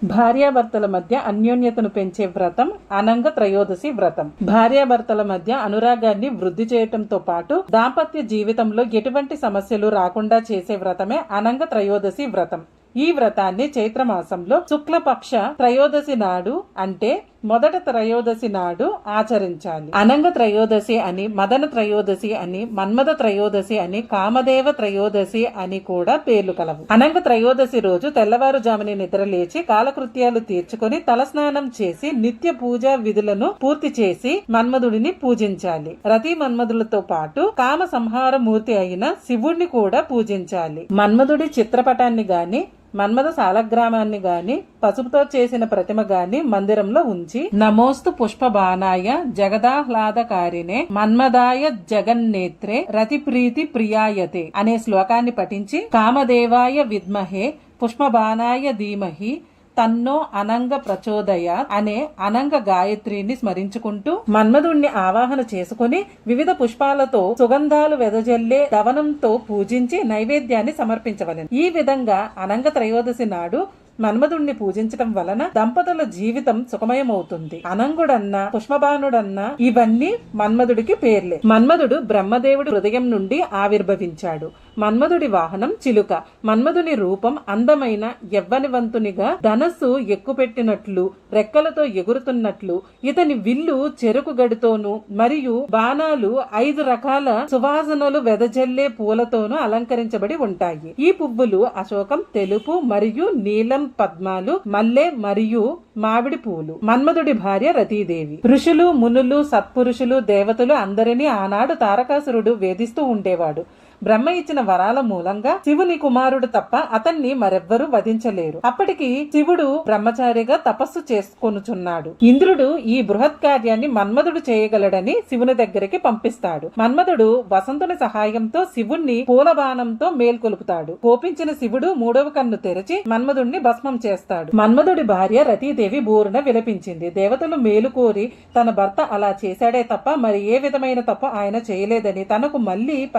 భార్యాభర్తల మధ్య అన్యోన్యతను పెంచే వ్రతం అనంగ త్రయోదశి వ్రతం. భార్యాభర్తల మధ్య అనురాగాన్ని వృద్ధి చేయటంతో పాటు దాంపత్య జీవితంలో ఎటువంటి సమస్యలు రాకుండా చేసే వ్రతమే అనంగ త్రయోదశి వ్రతం. ఈ వ్రతాన్ని చైత్రమాసంలో శుక్లపక్ష త్రయోదశి నాడు అంటే మొదట త్రయోదశి నాడు ఆచరించాలి. అనంగ త్రయోదశి అని మదన త్రయోదశి అని మన్మద త్రయోదశి అని కామదేవ త్రయోదశి అని కూడా పేర్లు కలవు. అనంగ త్రయోదశి రోజు తెల్లవారుజాముని నిద్ర లేచి కాలకృత్యాలు తీర్చుకొని తలస్నానం చేసి నిత్య పూజా విధులను పూర్తి చేసి మన్మధుడిని పూజించాలి. రతి మన్మధులతో పాటు కామ సంహార మూర్తి అయిన శివుణ్ణి కూడా పూజించాలి. మన్మధుడి చిత్రపటాన్ని గాని మన్మథ సాలగ్రామాన్ని గాని పసుపుతో చేసిన ప్రతిమ గాని మందిరంలో ఉంచి నమోస్తు పుష్పబాణాయ జగదాహ్లాదకారినే మన్మదాయ జగన్నేత్రే రతిప్రీతి ప్రియాయతే అనే శ్లోకాన్ని పఠించి కామదేవాయ విద్మహే పుష్పబాణాయ ధీమహి తన్నో అనంగ ప్రచోదయ అనే అనంగ గాయత్రిని స్మరించుకుంటూ మన్మధుణ్ణి ఆవాహన చేసుకుని వివిధ పుష్పాలతో సుగంధాలు వెదజల్లే దవనంతో పూజించి నైవేద్యాన్ని సమర్పించవలెను. ఈ విధంగా అనంగ త్రయోదశి నాడు మన్మధుణ్ణి పూజించటం వలన దంపతుల జీవితం సుఖమయమవుతుంది. అనంగుడన్న పుష్పబానుడన్న ఇవన్నీ మన్మధుడికి పేర్లే. మన్మధుడు బ్రహ్మదేవుడి హృదయం నుండి ఆవిర్భవించాడు. మన్మధుడి వాహనం చిలుక. మన్మధుని రూపం అందమైన యవ్వనివంతునిగా ధనస్సు ఎక్కుపెట్టినట్లు రెక్కలతో ఎగురుతున్నట్లు ఇతని విల్లు చెరుకు గడితోనూ మరియు బాణాలు ఐదు రకాల సువాసనలు వెదజల్లే పూలతోనూ అలంకరించబడి ఉంటాయి. ఈ పువ్వులు అశోకం తెలుపు మరియు నీలం పద్మాలు మల్లె మరియు మామిడి పూలు. మన్మధుడి భార్య రతీదేవి. ఋషులు మునులు సత్పురుషులు దేవతలు అందరినీ ఆనాడు తారకాసురుడు వేధిస్తూ ఉండేవాడు. బ్రహ్మ ఇచ్చిన వరాల మూలంగా శివుని కుమారుడు తప్ప అతన్ని మరెవ్వరూ వధించలేరు. అప్పటికి శివుడు బ్రహ్మచారిగా తపస్సు చేసుకొనుచున్నాడు. ఇంద్రుడు ఈ బృహత్ కార్యాన్ని మన్మధుడు చేయగలడని శివుని దగ్గరికి పంపిస్తాడు. మన్మధుడు వసంతుని సహాయంతో శివుణ్ణి పూలబాణంతో మేల్కొలుపుతాడు. కోపించిన శివుడు మూడవ కన్ను తెరిచి మన్మధుడిని భస్మం చేస్తాడు. మన్మధుడి భార్య రతీదేవి బోరున విలపించింది. దేవతలు మేలు కోరి తన భర్త అలా చేశాడే తప్ప మరి ఏ విధమైన తప్పు ఆయన చేయలేదని తనకు మళ్ళీ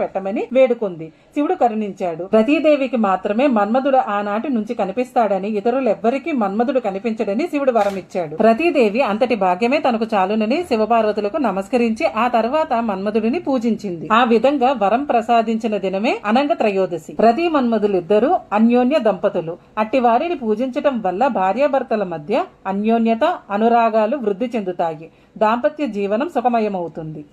పెట్ట పెట్టమని వేడుకుంది. శివుడు కరుణించాడు. రతీదేవికి మాత్రమే మన్మధుడు ఆనాటి నుంచి కనిపిస్తాడని ఇతరులెవ్వరికీ మన్మధుడు కనిపించడని శివుడు వరమిచ్చాడు. రతీదేవి అంతటి భాగ్యమే తనకు చాలునని శివపార్వతులకు నమస్కరించి ఆ తర్వాత మన్మధుడిని పూజించింది. ఆ విధంగా వరం ప్రసాదించిన దినమే అనంగ త్రయోదశి. ప్రతి మన్మధులిద్దరూ అన్యోన్య దంపతులు. అట్టి వారిని పూజించటం వల్ల భార్యాభర్తల మధ్య అన్యోన్యత అనురాగాలు వృద్ధి చెందుతాయి. దాంపత్య జీవనం సుఖమయమవుతుంది.